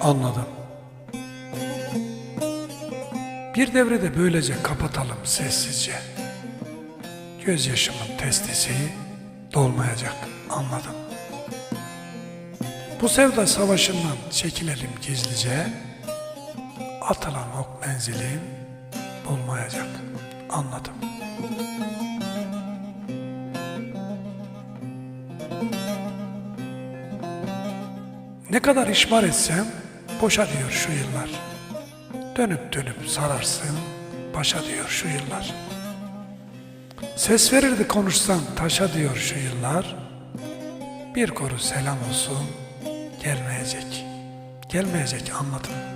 anladım. Bir devre de böylece kapatalım sessizce. Gözyaşımın testisi dolmayacak anladım. Bu sevda savaşından çekilelim gizlice. Atılan ok menzilim bulmayacak anladım. Ne kadar işmar etsem boşa diyor şu yıllar. Dönüp dönüp sararsın başa diyor şu yıllar. Ses verirdi konuşsan taşa diyor şu yıllar. Bir koru selam olsun gelmeyecek. Gelmeyecek anladım.